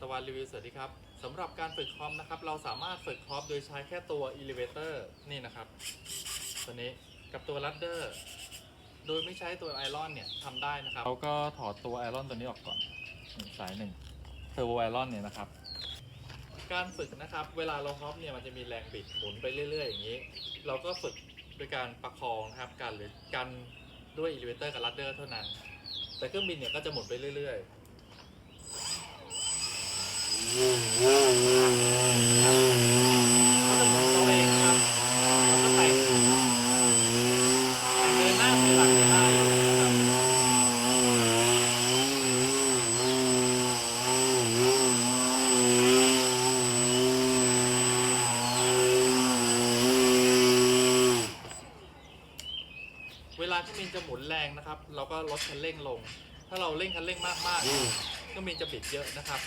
ตะวันรีวิวสวัสดีครับสำหรับการฝึกคอมนะครับ เราสามารถฝึกคอมโดยใช้แค่ตัว elevator นี่นะครับ ตัวนี้กับตัว ladder โดยไม่ใช้ตัวไอรอนเนี่ยทำได้นะครับเราก็ถอดตัวไอรอนตัวนี้ออกก่อนนี่สายหนึ่งเทอร์โบไอรอนเนี่ยนะครับ การฝึกนะครับ เวลาเราฮอปเนี่ยมันจะมีแรงบิดหมุนไปเรื่อย ๆ อย่างนี้ เราก็ฝึกโดยการประคองนะครับกันหรือกันด้วย elevator กับ ladder เท่านั้น แต่เครื่องบินเนี่ยก็จะหมุนไปเรื่อย ๆ ก็จะหมุนตัวเครื่อยหลังได้นะครับเวลาที่มินจะหมุนแรงนะครับ เราก็ลดคันเร่งลง ถ้าเราเร่งคันเร่งมากๆเครื่องบินจะบิดเยอะนะครับ